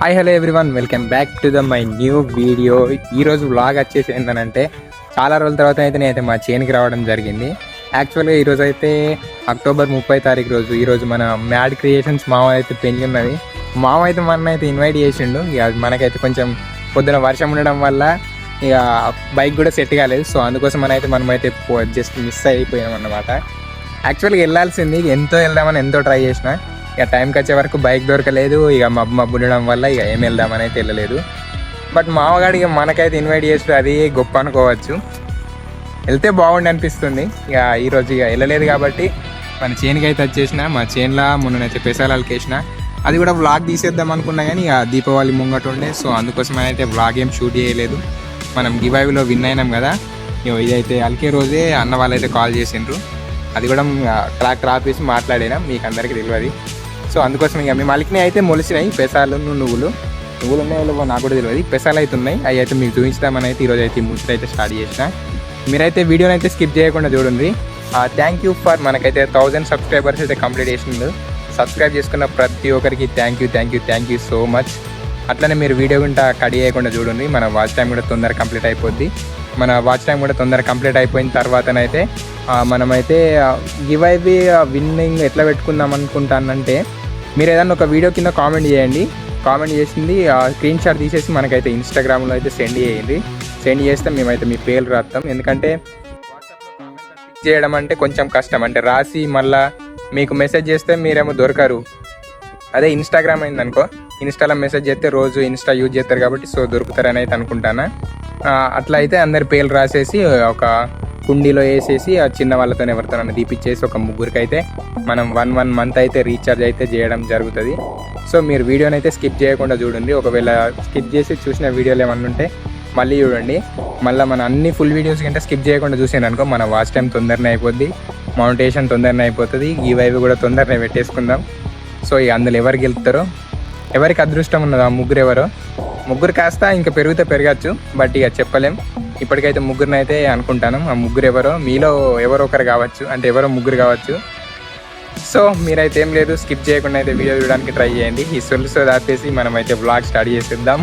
Hi hello everyone welcome back to the my new video ఈరోజు vlog వచ్చేసి ఏంటంటే చాలా రోజుల తర్వాత అయితే నేనైతే మా చేనికి రావడం జరిగింది. యాక్చువల్గా ఈరోజు అయితే అక్టోబర్ ముప్పై తారీఖు రోజు ఈరోజు మన మ్యాడ్ క్రియేషన్స్ మామ అయితే పెళ్ళి ఉన్నది. మామ అయితే మన అయితే ఇన్వైట్ చేసిండు. ఇక మనకైతే కొంచెం పొద్దున వర్షం ఉండడం వల్ల ఇక బైక్ కూడా సెట్ కాలేదు. సో అందుకోసం మన అయితే మనమైతే జస్ట్ మిస్ అయిపోయాం అన్నమాట. యాక్చువల్గా వెళ్ళాల్సింది ఎంతో వెళ్దామని ఎంతో ట్రై చేసిన. ఇక టైంకి వచ్చే వరకు బైక్ దొరకలేదు. ఇక మబ్బు మబ్బు ఉండడం వల్ల ఇక ఏం వెళ్దామని అయితే వెళ్ళలేదు బట్ మామగాడికి మనకైతే ఇన్వైట్ చేస్తే అది గొప్ప అనుకోవచ్చు. వెళ్తే బాగుండి అనిపిస్తుంది. ఇక ఈరోజు ఇక వెళ్ళలేదు కాబట్టి మన చేనుకి అయితే వచ్చేసిన. మా చేనులో మొన్ననైతే పెసాలకి వేసిన. అది కూడా వ్లాగ్ తీసేద్దాం అనుకున్నా కానీ ఇక దీపావళి ముంగట ఉండే. సో అందుకోసం అయితే వ్లాగ్ ఏం షూట్ చేయలేదు. మనం గివాయిలో విన్ అయినాం కదా. ఇగో ఇదైతే అలికే రోజే అన్న వాళ్ళైతే కాల్ చేసిండ్రు. అది కూడా ట్రాక్టర్ ఆపేసి మాట్లాడినా. మీకు అందరికీ తెలియదు. సో అందుకోసం ఇక మేము అలికినాయి అయితే మొలిసినాయి పెసాలు నువ్వులు. నువ్వులు ఉన్నాయో నాకు కూడా తెలియదు. పెసాలు అయితే ఉన్నాయి. అవి అయితే మీకు చూపించుదామని అయితే ఈరోజు అయితే ముచ్చట అయితే స్టార్ట్ చేసిన. మీరైతే వీడియోని అయితే స్కిప్ చేయకుండా చూడండి. థ్యాంక్ యూ ఫర్ మనకైతే థౌజండ్ సబ్స్క్రైబర్స్ అయితే కంప్లీట్ చేసిండు. సబ్స్క్రైబ్ చేసుకున్న ప్రతి ఒక్కరికి thank you thank you thank you so much అట్లనే మీరు వీడియో గుంట కడి చేయకుండా చూడండి. మన వాచ్ టైం కూడా తొందర కంప్లీట్ అయిపోద్ది. మన వాచ్ టైం కూడా తొందర కంప్లీట్ అయిపోయిన తర్వాతనైతే మనమైతే గివ్ అయివి విన్నింగ్ ఎట్లా పెట్టుకుందాం అనుకుంటానంటే మీరు ఏదన్నా ఒక వీడియో కింద కామెంట్ చేయండి. కామెంట్ చేసింది స్క్రీన్ షాట్ తీసేసి మనకైతే ఇన్స్టాగ్రామ్లో అయితే సెండ్ చేయండి. సెండ్ చేస్తే మేమైతే మీ పేర్లు రాస్తాం. ఎందుకంటే చేయడం అంటే కొంచెం కష్టం. అంటే రాసి మళ్ళా మీకు మెసేజ్ చేస్తే మీరేమో దొరకరు. అదే ఇన్స్టాగ్రామ్ అయింది అనుకో ఇన్స్టాలో మెసేజ్ చేస్తే రోజు ఇన్స్టా యూజ్ చేస్తారు కాబట్టి సో దొరుకుతారని అయితే అనుకుంటాను. అట్లా అయితే అందరి పేర్లు రాసేసి ఒక కుండీలో వేసేసి ఆ చిన్న వాళ్ళతో ఎవరితోనైనా తీపిచ్చేసి ఒక ముగ్గురికి అయితే మనం వన్ వన్ మంత్ అయితే రీఛార్జ్ అయితే చేయడం జరుగుతుంది. సో మీరు వీడియోని అయితే స్కిప్ చేయకుండా చూడండి. ఒకవేళ స్కిప్ చేసి చూసిన వీడియోలు ఏమన్నా ఉంటే మళ్ళీ చూడండి. మళ్ళీ మన అన్ని ఫుల్ వీడియోస్ కంటే స్కిప్ చేయకుండా చూసాను అనుకో మన వాచ్ టైం తొందరనే అయిపోద్ది. మౌంటేషన్ తొందరనే అయిపోతుంది. ఈ వైపు కూడా తొందరనే పెట్టేసుకుందాం. సో ఇక అందులో ఎవరు గెలుతారో ఎవరికి అదృష్టం ఉన్నదో ఆ ముగ్గురు ఎవరో ముగ్గురు కాస్త ఇంకా పెరిగితే పెరగచ్చు బట్ ఇక చెప్పలేం. ఇప్పటికైతే ముగ్గురిని అయితే అనుకుంటాను. ఆ ముగ్గురు ఎవరో మీలో ఎవరో ఒకరు కావచ్చు అంటే ఎవరో ముగ్గురు కావచ్చు. సో మీరైతే ఏం లేదు స్కిప్ చేయకుండా అయితే వీడియో చూడడానికి ట్రై చేయండి. ఈ సొలుసు దాపేసి మనమైతే బ్లాగ్ స్టార్ట్ చేసేద్దాం.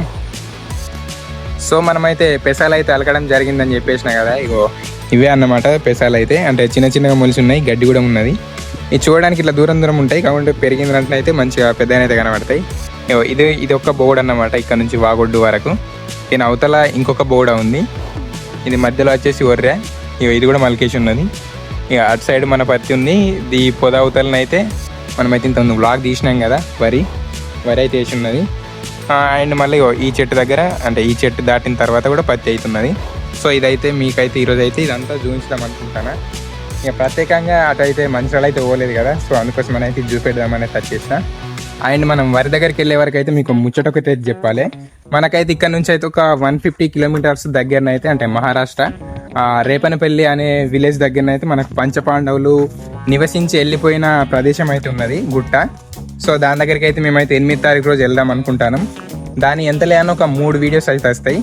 సో మనమైతే పెసాలు అయితే అలకడం జరిగిందని చెప్పేసిన కదా ఇగో ఇవే అన్నమాట పెసాలు అయితే అంటే చిన్న చిన్నగా మొలిసి ఉన్నాయి గడ్డి కూడా ఉన్నది. ఇది చూడడానికి ఇట్లా దూరం దూరం ఉంటాయి కాబట్టి పెరిగిన అయితే మంచిగా పెద్ద అయితే కనబడతాయి. ఇది ఇది ఒక బోర్డు అన్నమాట ఇక్కడ నుంచి వాగొడ్డు వరకు. దీని అవతల ఇంకొక బోర్డు ఉంది. ఇది మధ్యలో వచ్చేసి ఒర్రె. ఇక ఇది కూడా మలికేసి ఉన్నది. ఇక అటు సైడ్ మన పత్తి ఉంది. ఈ పొద అవతలనైతే మనమైతే ఇంత బ్లాగ్ తీసినాం కదా వరి. వరి అయితే వేసి ఉన్నది. అండ్ మళ్ళీ ఈ చెట్టు దగ్గర అంటే ఈ చెట్టు దాటిన తర్వాత కూడా పత్తి అవుతున్నది సో ఇదైతే మీకైతే ఈరోజు అయితే ఇదంతా చూపించడం అనుకుంటాను. ఇక ప్రత్యేకంగా అటు అయితే మంచిరాలు అయితే పోలేదు కదా సో అందుకోసం అయితే చూపెడదామని టచ్ చేసిన అండ్ మనం వరి దగ్గరికి వెళ్ళే వరకు అయితే మీకు ముచ్చట ఒకటి అయితే చెప్పాలి. మనకైతే ఇక్కడ నుంచి అయితే ఒక వన్ ఫిఫ్టీ కిలోమీటర్స్ దగ్గరనైతే అంటే మహారాష్ట్ర రేపనపల్లి అనే విలేజ్ దగ్గరనైతే మనకు పంచపాండవులు నివసించి వెళ్ళిపోయిన ప్రదేశం అయితే ఉన్నది గుట్ట. సో దాని దగ్గరికి అయితే మేమైతే ఎనిమిది తారీఖు రోజు వెళ్దాం అనుకుంటాను. దాని ఎంత లేని ఒక మూడు వీడియోస్ అయితే వస్తాయి.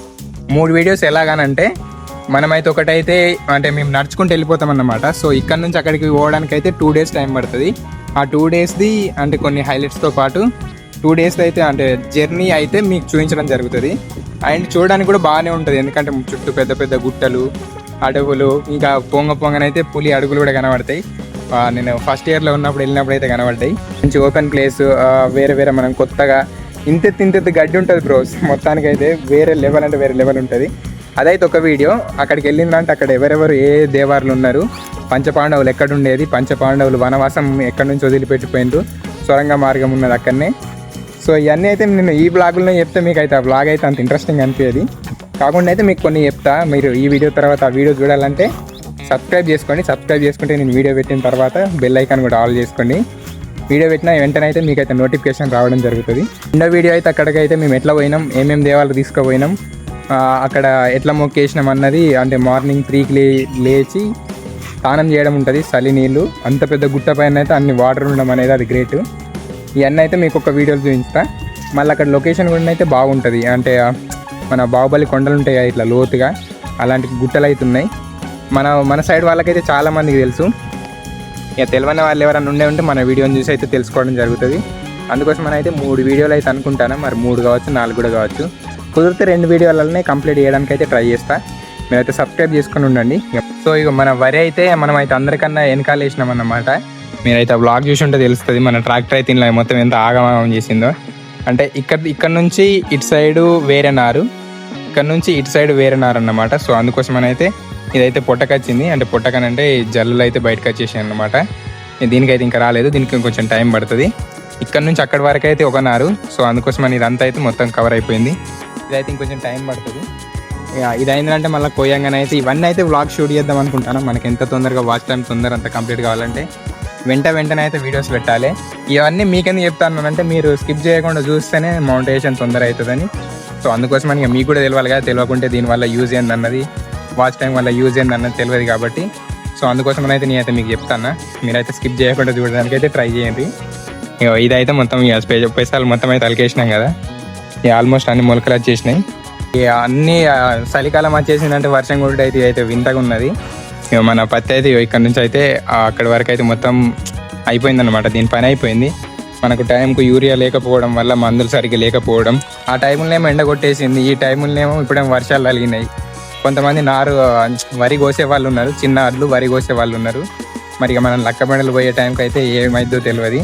మూడు వీడియోస్ ఎలాగానంటే మనమైతే ఒకటైతే అంటే మేము నడుచుకుంటూ వెళ్ళిపోతాం అన్నమాట. సో ఇక్కడ నుంచి అక్కడికి పోవడానికి అయితే టూ డేస్ టైం పడుతుంది. ఆ టూ డేస్ది అంటే కొన్ని హైలైట్స్తో పాటు టూ డేస్ అయితే అంటే జర్నీ అయితే మీకు చూపించడం జరుగుతుంది. అండ్ చూడడానికి కూడా బాగానే ఉంటుంది. ఎందుకంటే చుట్టూ పెద్ద పెద్ద గుట్టలు అడవులు ఇంకా పొంగ పొంగనైతే పులి అడుగులు కూడా కనబడతాయి. నేను ఫస్ట్ ఇయర్లో ఉన్నప్పుడు వెళ్ళినప్పుడు అయితే కనబడ్డాయి మంచి ఓపెన్ ప్లేస్ వేరే వేరే మనం కొత్తగా ఇంతెత్తు ఇంతెత్తు గడ్డి ఉంటుంది బ్రోస్ మొత్తానికి అయితే వేరే లెవెల్ అంటే వేరే లెవెల్ ఉంటుంది. అదైతే ఒక వీడియో. అక్కడికి వెళ్ళిందంటే అక్కడ ఎవరెవరు ఏ దేవారులు ఉన్నారు పంచపాండవులు ఎక్కడ ఉండేది పంచపాండవులు వనవాసం ఎక్కడి నుంచి వదిలిపెట్టిపోయినారు సొరంగ మార్గం ఉన్నది అక్కడనే. సో ఇవన్నీ అయితే నేను ఈ బ్లాగుల్లో చెప్తే మీకు అయితే ఆ బ్లాగ్ అయితే అంత ఇంట్రెస్టింగ్ అనిపించేది కాకుండా అయితే మీకు కొన్ని చెప్తా. మీరు ఈ వీడియో తర్వాత ఆ వీడియో చూడాలంటే సబ్స్క్రైబ్ చేసుకోండి. సబ్స్క్రైబ్ చేసుకుంటే నేను వీడియో పెట్టిన తర్వాత బెల్ ఐకాన్ కూడా ఆల్ చేసుకోండి. వీడియో పెట్టిన వెంటనే అయితే మీకు అయితే నోటిఫికేషన్ రావడం జరుగుతుంది. రెండో వీడియో అయితే అక్కడికైతే మేము ఎట్లా పోయినాం? ఏమేమి దేవాలు తీసుకుపోయినాం? అక్కడ ఎట్లా మొక్కేసినాం అన్నది అంటే మార్నింగ్ త్రీకి లే లేచి స్నానం చేయడం ఉంటుంది చలి నీళ్ళు అంత పెద్ద గుట్ట పైన అయితే అన్ని వాటర్ ఉండడం అనేది అది గ్రేట్ ఇవన్నీ అయితే మీకు ఒక వీడియోలు చూపిస్తా. మళ్ళీ అక్కడ లొకేషన్ కూడా అయితే బాగుంటుంది. అంటే మన బాహుబలి కొండలు ఉంటాయి ఇట్లా లోతుగా. అలాంటి గుట్టలు అయితే ఉన్నాయి. మన మన సైడ్ వాళ్ళకైతే చాలామందికి తెలుసు. ఇక తెలియని వాళ్ళు ఎవరైనా ఉండే ఉంటే మన వీడియోని చూసి అయితే తెలుసుకోవడం జరుగుతుంది. అందుకోసం అయితే మూడు వీడియోలు అయితే అనుకుంటాను. మరి మూడు కావచ్చు నాలుగు కూడా కావచ్చు. కుదిరితే రెండు వీడియోలనే కంప్లీట్ చేయడానికి అయితే ట్రై చేస్తా. మీరైతే సబ్స్క్రైబ్ చేసుకుని ఉండండి. సో ఇక మన వరి అయితే మనం అయితే అందరికన్నా వెనకాల వేసినాం అన్నమాట మీరైతే బ్లాగ్ చూసి ఉంటే తెలుస్తుంది మన ట్రాక్టర్ అయితే ఇలా మొత్తం ఎంత ఆగమనం చేసిందో. అంటే ఇక్కడ ఇక్కడ నుంచి ఇటు సైడు వేరే నారు ఇక్కడ నుంచి ఇటు సైడ్ వేరే నారు అన్నమాట. సో అందుకోసం అయితే ఇదైతే పొట్టకొచ్చింది అంటే పొట్టకనంటే జల్లులు అయితే బయటకు వచ్చేసాయి అన్నమాట. దీనికైతే ఇంకా రాలేదు. దీనికి కొంచెం టైం పడుతుంది. ఇక్కడ నుంచి అక్కడి వరకు అయితే ఒక నారు. సో అందుకోసం ఇదంతా అయితే మొత్తం కవర్ అయిపోయింది. ఇదైతే ఇంకొంచెం టైం పడుతుంది. ఇది అయిందంటే మళ్ళీ కోయంగానే అయితే ఇవన్నీ అయితే వ్లాగ్ షూట్ చేద్దాం అనుకుంటాను. మనకి ఎంత తొందరగా వాచ్ టైం తొందర అంత కంప్లీట్ కావాలంటే వెంట వెంటనే అయితే వీడియోస్ పెట్టాలి. ఇవన్నీ మీకెందుకు చెప్తాను అంటే మీరు స్కిప్ చేయకుండా చూస్తేనే మౌంటేషన్ తొందర అవుతుందని. సో అందుకోసం ఇక మీకు కూడా తెలియాలి కదా తెలియకుంటే దీనివల్ల యూజ్ ఏంది అన్నది. వాచ్ టైం వల్ల యూజ్ ఏంది అన్నది తెలియదు కాబట్టి. సో అందుకోసం అయితే నేనైతే మీకు చెప్తాను. మీరైతే స్కిప్ చేయకుండా చూడడానికి అయితే ట్రై చేయండి. ఇక ఇదైతే మొత్తం ఇక స్పె- మొత్తం అయితే అలకేసినాం కదా. ఆల్మోస్ట్ అన్ని మొలకలు వచ్చేసినాయి. అన్ని చలికాలం వచ్చేసిందంటే వర్షం కూడా అయితే అయితే వింతగా ఉన్నది. ఇక మన పత్తి అయితే ఇక్కడ నుంచి అయితే అక్కడి వరకు అయితే మొత్తం అయిపోయింది అనమాట దీని పని అయిపోయింది. మనకు టైంకు యూరియా లేకపోవడం వల్ల మందులు సరిగ్గా లేకపోవడం ఆ టైంలోనేమో ఎండ కొట్టేసింది. ఈ టైంలోనేమో ఇప్పుడేమో వర్షాలు కలిగినాయి కొంతమంది నారు వరి కోసే వాళ్ళు ఉన్నారు. చిన్న అడ్లు వరి కోసే వాళ్ళు ఉన్నారు. మరి ఇక మనం లక్కబెండలు పోయే టైంకి అయితే ఏమైందో తెలియదు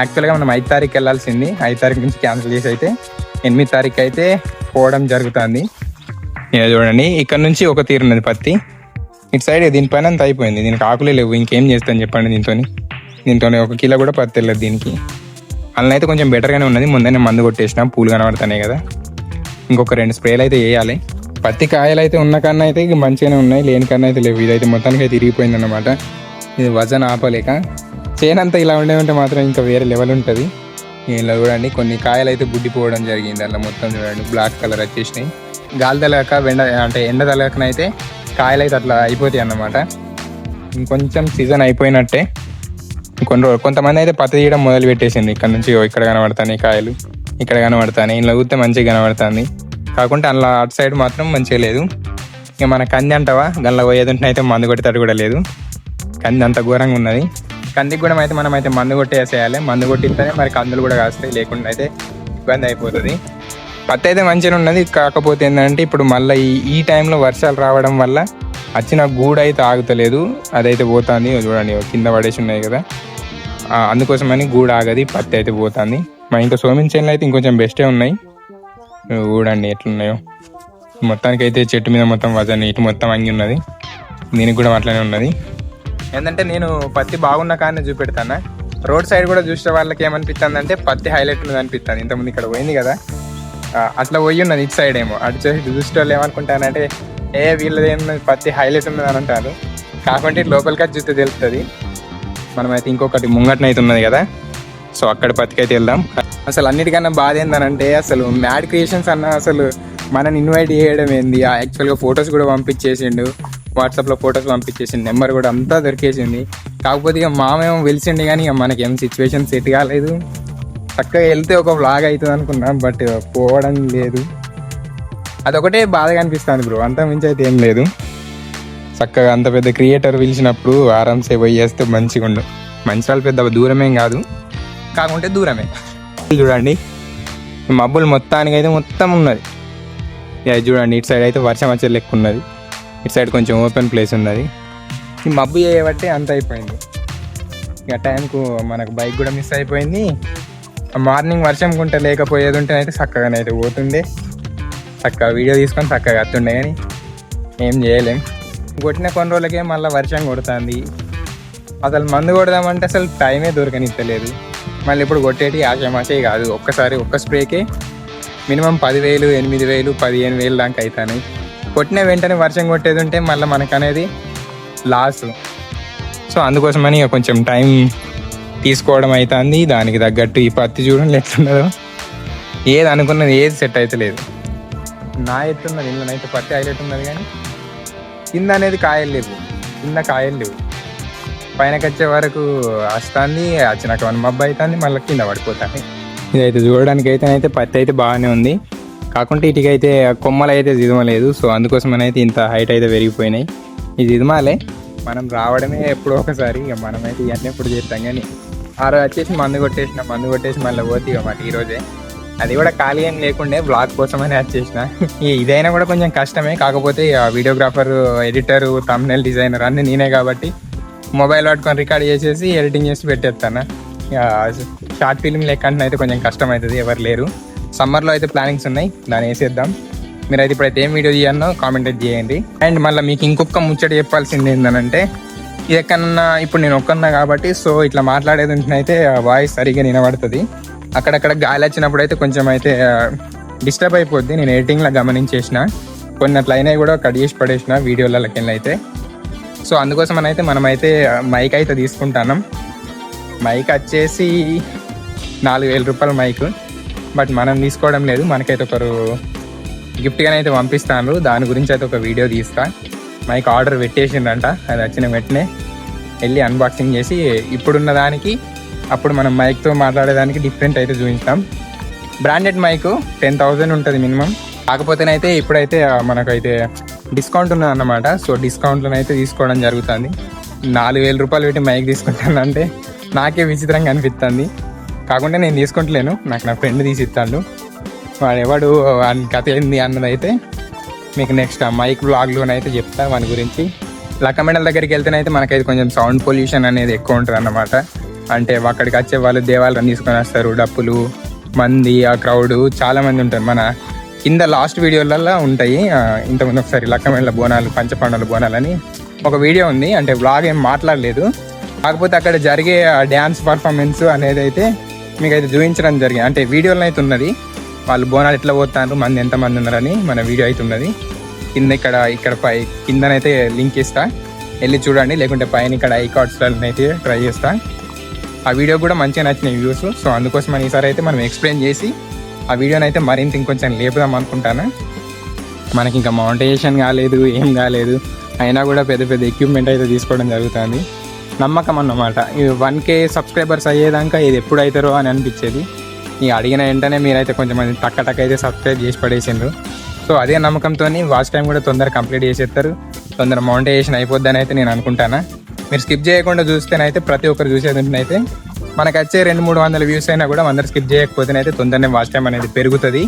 యాక్చువల్గా మనం ఐదు తారీఖు వెళ్ళాల్సింది. ఐదు తారీఖు నుంచి క్యాన్సిల్ చేసి అయితే ఎనిమిది తారీఖు అయితే పోవడం జరుగుతుంది. ఇక చూడండి ఇక్కడ నుంచి ఒక తీరున్నది పత్తి. ఇటు సైడ్ దీనిపైన అంత అయిపోయింది. దీనికి ఆకులే లేవు. ఇంకేం చేస్తాను చెప్పండి దీంతో దీంతో ఒక కిలో కూడా పత్తి వెళ్ళదు దీనికి. అలా అయితే కొంచెం బెటర్గానే ఉన్నది. ముందే మందు కొట్టేసిన. పూలు కనబడుతున్నాయి కదా. ఇంకొక రెండు స్ప్రేలు అయితే వేయాలి. పత్తి కాయలు అయితే ఉన్న కన్నా అయితే మంచిగానే ఉన్నాయి. లేని కన్నా అయితే లేవు. ఇదైతే మొత్తానికి అయితే ఇరిగిపోయింది అనమాట ఇది వజన్ ఆపలేక. చేనంతా ఇలా ఉండే ఉంటే మాత్రం ఇంకా వేరే లెవెల్ ఉంటుంది. ఇలా చూడండి కొన్ని కాయలు అయితే గుడ్డిపోవడం జరిగింది. అలా మొత్తం చూడండి బ్లాక్ కలర్ వచ్చేసినాయి. గాలి తలక వెండ అంటే ఎండ తలకనైతే కాయలు అయితే అట్లా అయిపోతాయి అన్నమాట. ఇంకొంచెం సీజన్ అయిపోయినట్టే. కొన్ని కొంతమంది అయితే పత్తి తీయడం మొదలు పెట్టేసింది ఇక్కడ నుంచి ఇక్కడ కనబడతాయి కాయలు ఇక్కడ కనబడతాయి ఇంట్లో కూతే మంచిగా కనబడుతుంది. కాకుంటే అందులో అటు సైడ్ మాత్రం మంచిగా లేదు. ఇక మన కంది అంటావా? దానిలో పోయేదంటే అయితే మందు కొట్టేటట్టు కూడా లేదు. కంది అంత ఘోరంగా ఉన్నది. కందికి కూడా అయితే మనం అయితే మందు కొట్టేసేయాలి మందు కొట్టిస్తేనే మరి కందులు కూడా కాస్తాయి. లేకుండా అయితే ఇబ్బంది అయిపోతుంది. పత్తి అయితే మంచిగా ఉన్నది. కాకపోతే ఏంటంటే ఇప్పుడు మళ్ళీ ఈ ఈ టైంలో వర్షాలు రావడం వల్ల వచ్చిన గూడు అయితే ఆగుతలేదు. అదైతే పోతుంది. చూడండి కింద పడేసి ఉన్నాయి కదా. అందుకోసమని గూడు ఆగది పత్తి అయితే పోతుంది. మా ఇంకా సోమిన్ అయితే ఇంకొంచెం బెస్టే ఉన్నాయి. చూడండి ఎట్లున్నాయో. మొత్తానికి అయితే చెట్టు మీద మొత్తం వజన్ ఇటు మొత్తం అంగి ఉన్నది. దీనికి కూడా అట్లనే ఉన్నది. ఏంటంటే నేను పత్తి బాగున్న కానీ చూపెడతాను? రోడ్ సైడ్ కూడా చూసే వాళ్ళకి ఏమనిపిస్తుంది అంటే పత్తి హైలైట్ ఉన్నది అనిపిస్తుంది ఇంతకుముందు ఇక్కడ పోయింది కదా. అట్లా పోయి ఉన్నది ఇటు సైడ్ ఏమో. అటు చూసి చూసే వాళ్ళు ఏమనుకుంటానంటే ఏ వీళ్ళది పత్తి హైలైట్ ఉన్నది అని అంటారు. కాకుంటే ఇటు లోపలికి అది చూస్తే తెలుస్తుంది మనమైతే ఇంకొకటి ముంగట్నైతే ఉన్నది కదా. సో అక్కడ పత్తికైతే వెళ్దాం. అసలు అన్నిటికన్నా బాధ ఏందనంటే అసలు మ్యాడ్ క్రియేషన్స్ అన్న అసలు మనని ఇన్వైట్ చేయడం ఏంది? ఆ యాక్చువల్గా ఫొటోస్ కూడా పంపించేసిండు. వాట్సాప్లో ఫొటోస్ పంపించేసి నెంబర్ కూడా అంతా దొరికేసింది. కాకపోతే ఇక మామేమో వెలిసిండి కానీ ఇక మనకి ఏం సిచ్యువేషన్ సెట్ కాలేదు. చక్కగా వెళ్తే ఒక వ్లాగ్ అవుతుంది అనుకున్నాం బట్ పోవడం లేదు. అదొకటే బాధగా అనిపిస్తుంది బ్రో అంత మించి అయితే ఏం లేదు. చక్కగా అంత పెద్ద క్రియేటర్ పిలిచినప్పుడు ఆరామ్సే పోయి చేస్తే మంచిగా ఉండు. మంచిర్యాల పెద్ద దూరమేం కాదు. కాకుంటే దూరమే. చూడండి. మబ్బులు మొత్తానికి అయితే మొత్తం ఉన్నది. ఇక చూడండి ఇటు సైడ్ అయితే వర్షం వచ్చే లెక్క ఉన్నది. ఇటు సైడ్ కొంచెం ఓపెన్ ప్లేస్ ఉన్నది. ఈ మబ్బు చేయబట్టి అంత అయిపోయింది. ఇక టైంకు మనకు బైక్ కూడా మిస్ అయిపోయింది. మార్నింగ్ వర్షం కుంటే లేకపోయేది ఉంటే అయితే చక్కగానే అయితే పోతుండే. చక్కగా వీడియో తీసుకొని చక్కగా వస్తుండే కానీ ఏం చేయలేం. కొట్టిన కొన్ని రోజులకే మళ్ళీ వర్షం కొడుతుంది. అసలు మందు కొడదామంటే అసలు టైమే దొరకనిస్తలేదు మళ్ళీ ఇప్పుడు కొట్టేటి ఆశమాసే కాదు. ఒక్కసారి ఒక్క స్ప్రేకే మినిమం పదివేలు ఎనిమిది వేలు పదిహేను వేలు దాకా అవుతాయి కొట్టిన వెంటనే వర్షం కొట్టేది ఉంటే మళ్ళీ మనకు అనేది లాస్. సో అందుకోసమని కొంచెం టైం తీసుకోవడం అవుతుంది దానికి తగ్గట్టు ఈ పత్తి చూడండి ఎట్లున్నదో. ఏది అనుకున్నది ఏది సెట్ అయితే లేదు. నా ఎత్తున్నది ఇందులోనైతే పత్తి హైలైట్ ఉన్నది కానీ కింద అనేది కాయలు లేవు. కింద కాయలు లేవు. పైనకి వచ్చే వరకు వస్తుంది వచ్చినాక వన్ మబ్బు అవుతుంది మళ్ళీ కింద పడిపోతుంది. ఇదైతే చూడడానికి అయితే అయితే పత్తి అయితే బాగానే ఉంది. కాకుంటే ఇటుకైతే కొమ్మలు అయితే జిదమలేదు సో అందుకోసమని అయితే ఇంత హైట్ అయితే పెరిగిపోయినాయి. ఈ జిదమాలే మనం రావడమే ఎప్పుడో ఒకసారి ఇక మనమైతే ఇవన్నీ ఎప్పుడు చేస్తాం. కానీ ఆ రోజు వచ్చేసి మందు కొట్టేసిన మందు కొట్టేసి మళ్ళీ పోతే ఇక మరి ఈరోజే అది కూడా ఖాళీ ఏం లేకుండే బ్లాగ్ కోసమని వచ్చేసిన. ఇదైనా కూడా కొంచెం కష్టమే. కాకపోతే వీడియోగ్రాఫర్ ఎడిటర్ తమ్నెల్ డిజైనర్ అన్నీ నేనే కాబట్టి మొబైల్ పట్టుకొని రికార్డ్ చేసేసి ఎడిటింగ్ చేసి పెట్టేస్తాను. ఇక షార్ట్ ఫిల్మ్ లెక్క అయితే కొంచెం కష్టం అవుతుంది ఎవరు లేరు. సమ్మర్లో అయితే ప్లానింగ్స్ ఉన్నాయి. దాన్ని వేసేద్దాం. మీరైతే ఇప్పుడైతే ఏం వీడియో చేయాలనో కామెంట్ చేయండి. అండ్ మళ్ళీ మీకు ఇంకొక ముచ్చట చెప్పాల్సింది ఏంటంటే ఎక్కడన్నా ఇప్పుడు నేను ఒక్కన్నా కాబట్టి సో ఇట్లా మాట్లాడేది అయితే వాయిస్ సరిగ్గా వినబడుతుంది. అక్కడక్కడ గాలి వచ్చినప్పుడు అయితే కొంచెం అయితే డిస్టర్బ్ అయిపోద్ది. నేను ఎడిటింగ్లో గమనించేసిన. కొన్ని అట్లా కూడా కట్ చేసి పడేసిన వీడియోలకి అయితే. సో అందుకోసం అని అయితే మనమైతే మైక్ అయితే తీసుకుంటాను మైక్ వచ్చేసి నాలుగు వేల రూపాయల మైక్ బట్ మనం తీసుకోవడం లేదు. మనకైతే ఒకరు గిఫ్ట్గానే అయితే పంపిస్తాను దాని గురించి అయితే ఒక వీడియో తీస్తా. మైక్ ఆర్డర్ పెట్టేసిండంట. అది వచ్చిన వెంటనే వెళ్ళి అన్బాక్సింగ్ చేసి ఇప్పుడున్న దానికి అప్పుడు మనం మైక్తో మాట్లాడేదానికి డిఫరెంట్ అయితే చూపిస్తాం. బ్రాండెడ్ మైక్ టెన్ థౌజండ్ ఉంటుంది మినిమం. కాకపోతేనైతే ఇప్పుడైతే మనకైతే డిస్కౌంట్ ఉన్నది అన్నమాట సో డిస్కౌంట్లోనైతే అయితే తీసుకోవడం జరుగుతుంది. నాలుగు వేల రూపాయలు పెట్టి మైక్ తీసుకుంటానంటే నాకే విచిత్రంగా అనిపిస్తుంది కాకుండా నేను తీసుకుంటలేను. నాకు నా ఫ్రెండ్ తీసి ఇస్తాడు వాడు ఎవడు వాని కథ ఏంది అన్నదైతే మీకు నెక్స్ట్ మైక్ బ్లాగ్లోనైతే చెప్తా వాని గురించి. లక్కమెండల దగ్గరికి వెళ్తేనైతే మనకైతే కొంచెం సౌండ్ పొల్యూషన్ అనేది ఎక్కువ ఉంటుంది అన్నమాట. అంటే అక్కడికి వచ్చే వాళ్ళు దేవాలయం తీసుకొని వస్తారు డప్పులు మంది ఆ క్రౌడ్ చాలామంది ఉంటారు. మన కింద లాస్ట్ వీడియోలలో ఉంటాయి. ఇంతకుముందు ఒకసారి లక్కమెండల బోనాలు పంచపాండల బోనాలని ఒక వీడియో ఉంది. అంటే బ్లాగ్ ఏం మాట్లాడలేదు. కాకపోతే అక్కడ జరిగే డ్యాన్స్ పర్ఫార్మెన్స్ అనేది అయితే మీకు అయితే చూపించడం జరిగింది. అంటే వీడియోలో అయితే ఉన్నది. వాళ్ళు బోనాలు ఎట్లా పోతారు మంది ఎంతమంది ఉన్నారని మన వీడియో అయితే ఉన్నది. కింద ఇక్కడ ఇక్కడ పై కిందనైతే లింక్ ఇస్తా వెళ్ళి చూడండి లేకుంటే పైన ఇక్కడ ఐ కార్డ్స్లో అయితే ట్రై చేస్తా. ఆ వీడియో కూడా మంచిగా నచ్చినాయి వ్యూస్. సో అందుకోసం ఈసారి అయితే మనం ఎక్స్ప్లెయిన్ చేసి ఆ వీడియోని అయితే మరింత ఇంకొంచెం లేపుదాం అనుకుంటాను. మనకి ఇంకా మౌంటేషన్ కాలేదు ఏం కాలేదు. అయినా కూడా పెద్ద పెద్ద ఎక్విప్మెంట్ అయితే తీసుకోవడం జరుగుతుంది. నమ్మకం అన్నమాట. ఈ వన్ కే సబ్స్క్రైబర్స్ అయ్యేదాకా ఇది ఎప్పుడు అవుతారో అని అనిపించేది. ఇక అడిగిన వెంటనే మీరైతే కొంచెం టక్క టక్క అయితే సబ్స్క్రైబ్ చేసి పడేసిండ్రు. సో అదే నమ్మకంతో వాచ్ టైం కూడా తొందర కంప్లీట్ చేసేస్తారు. తొందర మౌంటేషన్ అయిపోద్దని అయితే నేను అనుకుంటాను. మీరు స్కిప్ చేయకుండా చూస్తేనైతే ప్రతి ఒక్కరు చూసేదంటే మనకు వచ్చే రెండు మూడు వందల వ్యూస్ అయినా కూడా అందరు స్కిప్ చేయకపోతేనైతే తొందరనే వాచ్ టైం అనేది పెరుగుతుంది.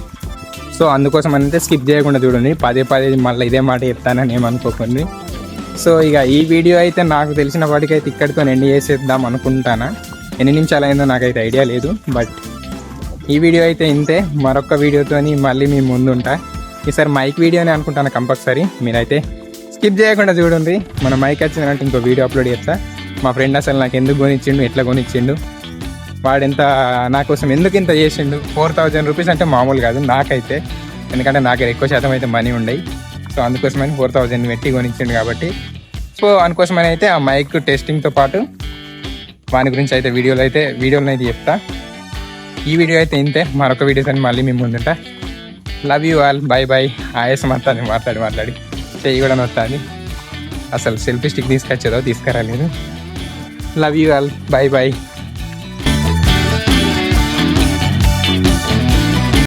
సో అందుకోసం అయితే స్కిప్ చేయకుండా చూడండి. పదే పదే మళ్ళీ ఇదే మాట చెప్తానని ఏమనుకోకండి. సో ఇక ఈ వీడియో అయితే నాకు తెలిసిన వాటికైతే ఇక్కడితో ఎండ్ చేసేద్దాం అనుకుంటానా. ఎన్ని నిమిషాలు అయిందో నాకైతే ఐడియా లేదు బట్ ఈ వీడియో అయితే ఇంతే. మరొక వీడియోతోని మళ్ళీ మీ ముందు ఉంటా ఈసారి మైక్ వీడియోనే అనుకుంటాను కంపల్సరీ. మీరైతే స్కిప్ చేయకుండా చూడండి. మన మైక్ వచ్చిందంటే ఇంకో వీడియో అప్లోడ్ చేస్తా. మా ఫ్రెండ్ అసలు నాకు ఎందుకు కొనిచ్చిండు ఎట్లా కొనిచ్చిండు వాడెంత నా కోసం ఎందుకు ఇంత చేసిండు. ఫోర్ థౌజండ్ రూపీస్ అంటే మామూలు కాదు నాకైతే. ఎందుకంటే నాకు ఎక్కువ శాతం అయితే మనీ ఉండయి. సో అందుకోసమని ఫోర్ థౌజండ్ పెట్టి కొనిచ్చిండు కాబట్టి. సో అందుకోసమని అయితే ఆ మైక్ టెస్టింగ్తో పాటు వాని గురించి అయితే వీడియోలు అయితే వీడియోలను అయితే చెప్తా. ఈ వీడియో అయితే ఇంతే. మరొక వీడియోస్ అని మళ్ళీ మేము ముందుంటా. Love you all bye bye ఆయాసం వస్తుంది మాట్లాడి మాట్లాడి. చెయ్యి కూడా వస్తుంది అసలు సెల్ఫీ స్టిక్ తీసుకొచ్చేదో తీసుకురాలేదు. Love you all bye bye